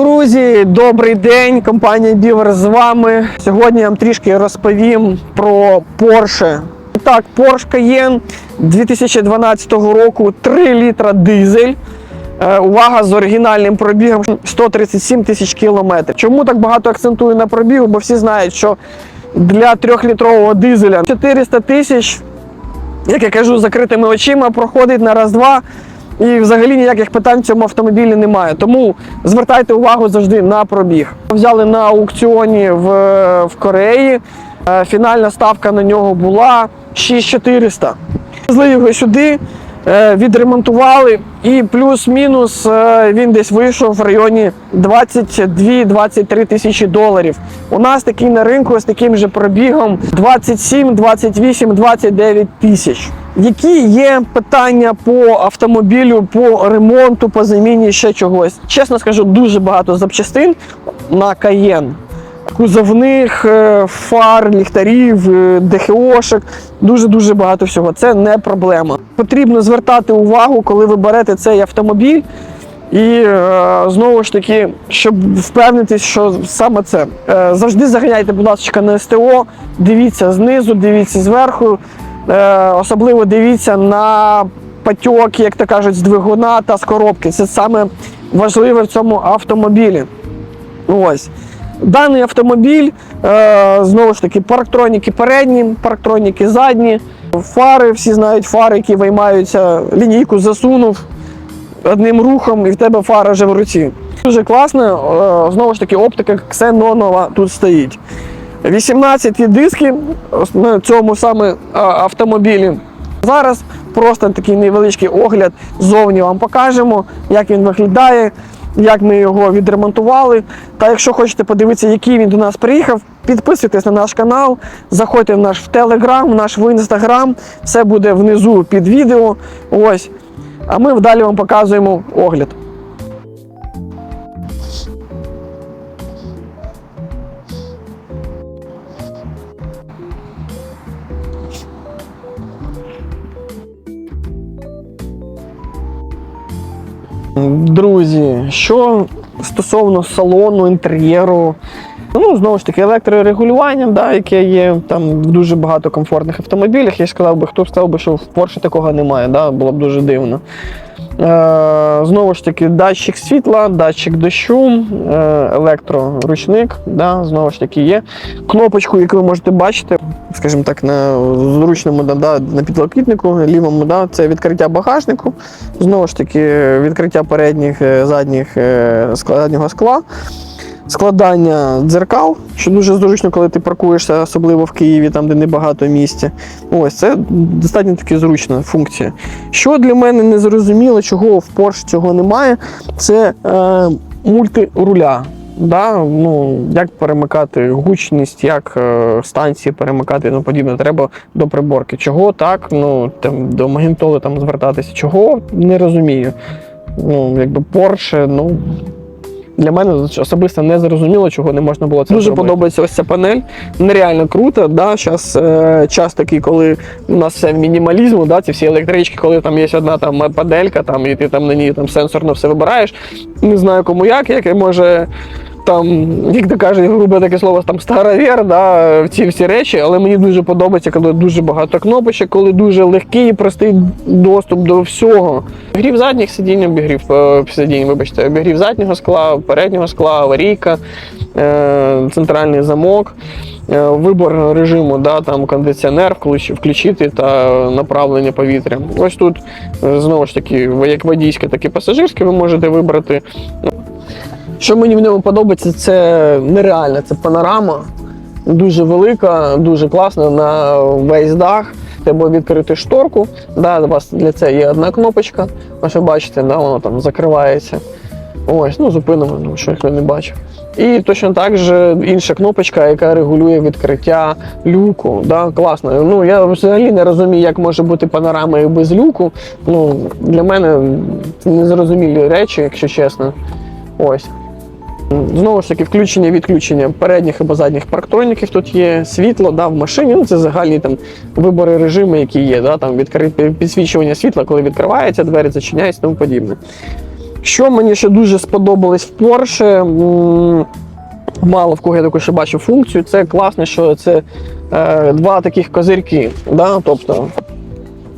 Друзі, добрий день! Компанія Beaver з вами. Сьогодні я вам трішки розповім про Porsche. Так, Porsche Cayenne 2012 року 3 літра дизель. Е, Увага з оригінальним пробігом 137 тисяч кілометрів. Чому так багато акцентую на пробігу? Бо всі знають, що для 3-літрового дизеля 400 тисяч як я кажу, закритими очима проходить на раз-два. І взагалі ніяких питань в цьому автомобілі немає. Тому звертайте увагу завжди на пробіг. Взяли на аукціоні в, в Кореї. Е, Фінальна ставка на нього була 6400. Везли його сюди, відремонтували, і плюс-мінус е, він десь вийшов в районі 22-23 тисячі доларів. У нас такий на ринку з таким же пробігом 27, 28, 29 тисяч. Які є питання по автомобілю, по ремонту, по заміні ще чогось? Чесно скажу, дуже багато запчастин на Cayenne кузовних е, фар, ліхтарів, е, ДХОшок, дуже-дуже багато всього. Це не проблема. Потрібно звертати увагу, коли ви берете цей автомобіль. І е, знову ж таки, щоб впевнитись, що саме це. Завжди заганяйте, будь ласка, на СТО, дивіться знизу, дивіться зверху. Особливо дивіться на патьоки, як то кажуть, з двигуна та з коробки. Це саме важливе в цьому автомобілі. Ось. Даний автомобіль, е, знову ж таки, парктроніки передні, парктроніки задні, фари, всі знають фари, які виймаються, лінійку засунув одним рухом і в тебе фара вже в руці. Дуже класно, е, знову ж таки, оптика ксенонова тут стоїть. 18 диски на цьому саме автомобілі. Зараз просто такий невеличкий огляд ззовні вам покажемо, як він виглядає, як ми його відремонтували. Та якщо хочете подивитися, який він до нас приїхав, підписуйтесь на наш канал, заходьте в наш в Телеграм, в наш в інстаграм, все буде внизу під відео. Ось. А ми вдалі вам показуємо огляд. Друзі, що стосовно салону, інтер'єру, ну знову ж таки, електрорегулювання, да, яке є там в дуже багато комфортних автомобілях. Я сказав би, хто б сказав би, що в Porsche такого немає, да, було б дуже дивно. Е, знову ж таки, датчик світла, датчик дощу, е, електроручник, да, знову ж таки, є. Кнопочку, яку ви можете бачити, скажімо так, на зручному да, на підлокітнику, лівому, да, це відкриття багажнику, знову ж таки, відкриття передніх, е, задніх заднього скла. Складання дзеркал, що дуже зручно, коли ти паркуєшся, особливо в Києві, там де небагато місця. Ось це достатньо таки зручна функція. Що для мене не зрозуміло, чого в Porsche цього немає, це е, мультируля. Да? Ну, як перемикати гучність, як е, станції перемикати і тому подібне. Треба до приборки. Чого так? Ну, там, до магнітоли там звертатися. Чого не розумію. Ну, якби Porsche, ну. Для мене особисто не зрозуміло, чого не можна було це Дуже зробити. подобається ось ця панель. Нереально круто. Да? Зараз е, час такий, коли у нас все в мінімалізму, да? ці всі електрички, коли там є одна там паделька, там, і ти там на ній там сенсорно все вибираєш. Не знаю кому як, як може. Там, як то кажуть, грубе таке слово, там старовер, да, ці всі речі, але мені дуже подобається, коли дуже багато кнопочок, коли дуже легкий і простий доступ до всього. Обігрів задніх сидінь, обігрів е, сидінь, вибачте, обігрів заднього скла, переднього скла, аварійка, е, центральний замок, е, вибор режиму, да, там кондиціонер включ- включити та направлення повітря. Ось тут знову ж таки, як водійське, так і пасажирське, ви можете вибрати. Що мені в ньому подобається, це нереально, це панорама. Дуже велика, дуже класна на весь дах. Треба відкрити шторку. Да, у вас для цього є одна кнопочка. Ось ви бачите, да, воно там закривається. Ось, ну зупинимо, ну, що я не бачив. І точно так же інша кнопочка, яка регулює відкриття люку. Да, класно. Ну, я взагалі не розумію, як може бути панорама і без люку. Ну, для мене це незрозумілі речі, якщо чесно. Ось. Знову ж таки, включення відключення передніх або задніх парктроніків. Тут є світло да, в машині. Ну, це загальні там вибори режиму, які є. Да, там відкри... підсвічування світла, коли відкривається, двері зачиняються тому подібне. Що мені ще дуже сподобалось в Porsche, мало в кого я таку ще бачив функцію, це класно, що це е, два таких козирки. Да? Тобто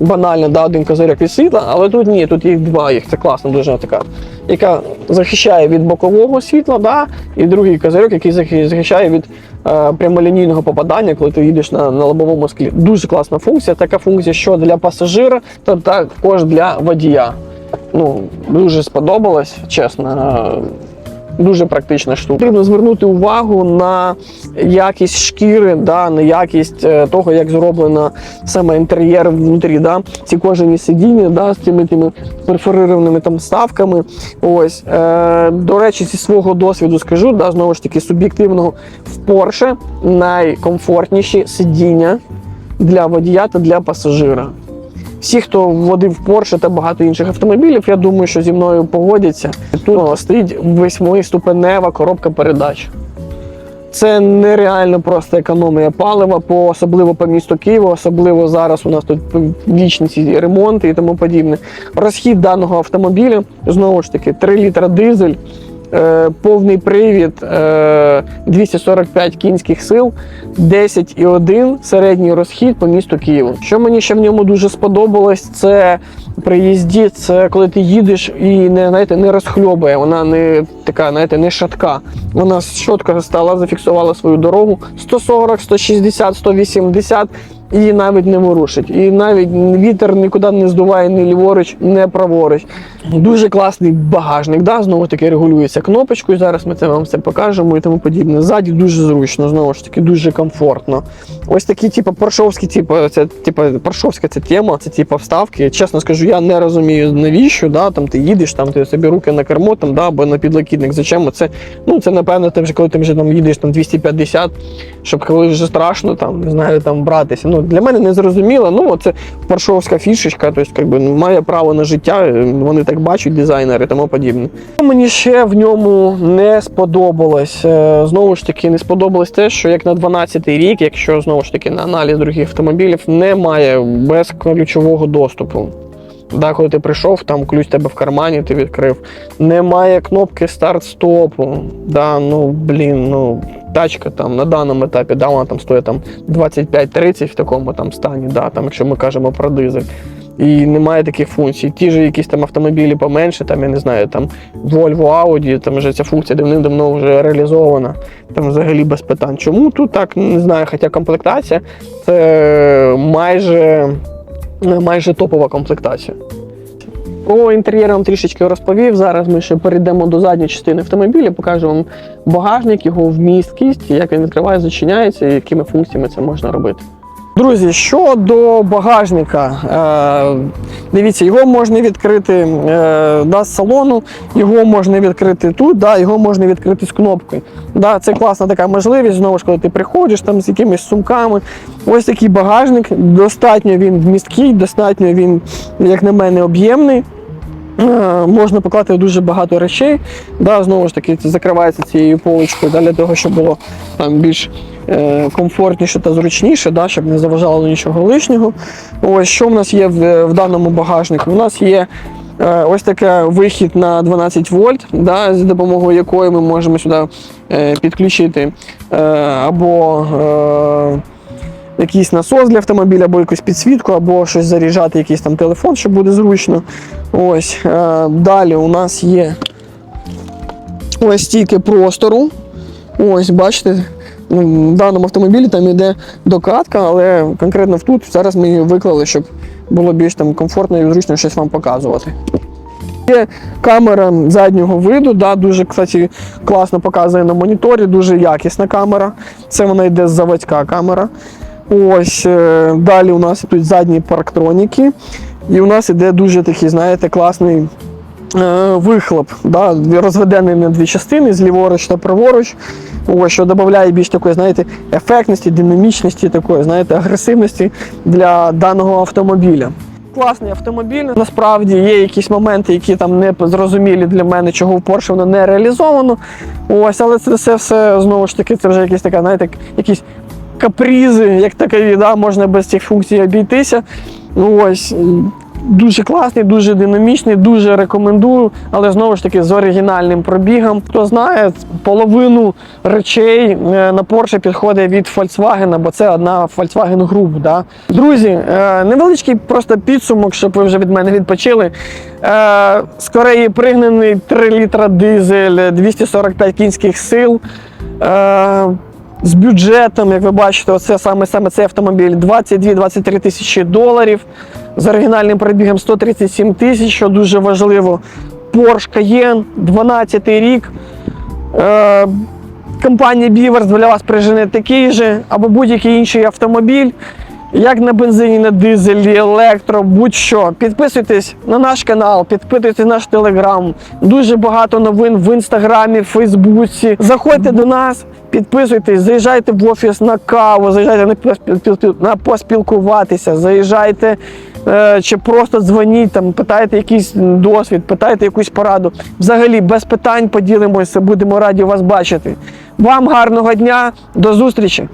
банально да, один козирок від світла, але тут ні, тут їх два, їх це класно, дуже така, яка захищає від бокового світла, да? і другий козирок, який захи- захищає від е, прямолінійного попадання, коли ти їдеш на, на лобовому склі. Дуже класна функція. Така функція, що для пасажира, то також для водія. Ну, дуже сподобалось, чесно. Дуже практична штука. Потрібно звернути увагу на якість шкіри, да, на якість е, того, як зроблено саме інтер'єр внутрі. Да. Ці кожені сидіння да, з цими тими перфорированими там ставками. Ось. Е, до речі, зі свого досвіду скажу, да, знову ж таки, суб'єктивного в Porsche найкомфортніші сидіння для водія та для пасажира. Всі, хто водив Porsche та багато інших автомобілів, я думаю, що зі мною погодяться. Тут стоїть восьмиступенева коробка передач. Це нереально просто економія палива, по, особливо по місту Києва, особливо зараз у нас тут вічні ці ремонти і тому подібне. Розхід даного автомобіля, знову ж таки, 3 літра дизель, повний привід, е, 245 кінських сил, 10,1 середній розхід по місту Києву. Що мені ще в ньому дуже сподобалось, це при їзді, це коли ти їдеш і не, знаєте, не розхльобує, вона не така, знаєте, не шатка. Вона чітко стала, зафіксувала свою дорогу 140, 160, 180 і навіть не ворушить. І навіть вітер нікуди не здуває ні ліворуч, ні праворуч. Дуже класний багажник. Да? Знову таки регулюється кнопочкою. Зараз ми це вам все покажемо і тому подібне. Ззаді дуже зручно, знову ж таки, дуже комфортно. Ось такі, типу, паршовські, типу, це типу, паршовська ця тема, це типу вставки. Чесно скажу, я не розумію навіщо. Да? Там ти їдеш, там ти собі руки на кермо, там, да, або на підлокітник. Зачем це? Ну, це напевно, ти вже коли ти вже там їдеш там 250, щоб коли вже страшно, там не знаю, там братися. Ну для мене не зрозуміло. Ну це паршовська фішечка, тобто якби має право на життя. е, Вони так бачать, дизайнери тому подібне. Мені ще в ньому не сподобалось. Е, Знову ж таки, не сподобалось те, що як на 12-й рік, якщо знову ж таки на аналіз других автомобілів, немає безключового доступу. Да, коли ти прийшов, там ключ тебе в кармані, ти відкрив. Немає кнопки старт-стопу. Да, ну блін, ну тачка там на даному етапі, да, вона там стоїть там 25-30 в такому там стані, да, там, якщо ми кажемо про дизель. І немає таких функцій. Ті ж якісь там автомобілі поменше, там я не знаю, там Volvo Audi, там вже ця функція давним-давно вже реалізована. Там взагалі без питань. Чому тут так не знаю, хоча комплектація це майже, майже топова комплектація. Про інтер'єр вам трішечки розповів. Зараз ми ще перейдемо до задньої частини автомобіля, покажу вам багажник, його вмісткість, як він відкриває, зачиняється і якими функціями це можна робити. Друзі, щодо багажника, е, дивіться, його можна відкрити е, да, з салону, його можна відкрити тут, да, його можна відкрити з кнопкою. Да, це класна така можливість, знову ж коли ти приходиш там з якимись сумками. Ось такий багажник, достатньо він вмісткий, достатньо він, як на мене, об'ємний. Е, Можна поклати дуже багато речей. Да, знову ж таки, це закривається цією полочкою для того, щоб було там більш комфортніше та зручніше, да, щоб не заважало нічого лишнього. Ось що в нас є в, в даному багажнику? У нас є е, ось таке вихід на 12 вольт, да, з допомогою якої ми можемо сюди е, підключити е, або е, якийсь насос для автомобіля, або якусь підсвітку, або щось заряджати, якийсь там телефон, що буде зручно. Ось. Е, далі у нас є ось стільки простору. Ось, бачите, в даному автомобілі там йде докатка, але конкретно тут зараз ми її виклали, щоб було більш там комфортно і зручно щось вам показувати. Є камера заднього виду, да, дуже кстати, класно показує на моніторі, дуже якісна камера. Це вона йде заводська камера. Ось е, далі у нас тут задні парктроніки. І у нас іде дуже такий, знаєте, класний вихлоп, да, розведений на дві частини, зліворуч та праворуч. Ось, що додає більш такої, знаєте, ефектності, динамічності, такої, знаєте, агресивності для даного автомобіля. Класний автомобіль. Насправді є якісь моменти, які там не зрозумілі для мене, чого в Porsche воно не реалізовано. Ось, але це все, все знову ж таки, це вже якісь така, знаєте, якісь капризи, як такові, да, можна без цих функцій обійтися. Ось. Дуже класний, дуже динамічний, дуже рекомендую, але знову ж таки з оригінальним пробігом. Хто знає, половину речей е, на Porsche підходить від Volkswagen, бо це одна Volkswagen Group. Да? Друзі, е, невеличкий просто підсумок, щоб ви вже від мене відпочили. Е, З Кореї пригнаний 3 літра дизель, 245 кінських сил. З бюджетом, як ви бачите, оце саме, саме цей автомобіль 22-23 тисячі доларів. З оригінальним пробігом 137 тисяч, що дуже важливо. Porsche Cayenne, 12 рік. Е, компанія Beavers для вас прижене такий же або будь-який інший автомобіль. Як на бензині, на дизелі, електро, будь-що. Підписуйтесь на наш канал, підписуйтесь на наш телеграм. Дуже багато новин в інстаграмі, в Фейсбуці. Заходьте до нас, підписуйтесь, заїжджайте в офіс на каву, заїжджайте на, поспілкуватися, заїжджайте е, чи просто дзвоніть, там, питайте якийсь досвід, питайте якусь пораду. Взагалі, без питань поділимося, будемо раді вас бачити. Вам гарного дня, до зустрічі!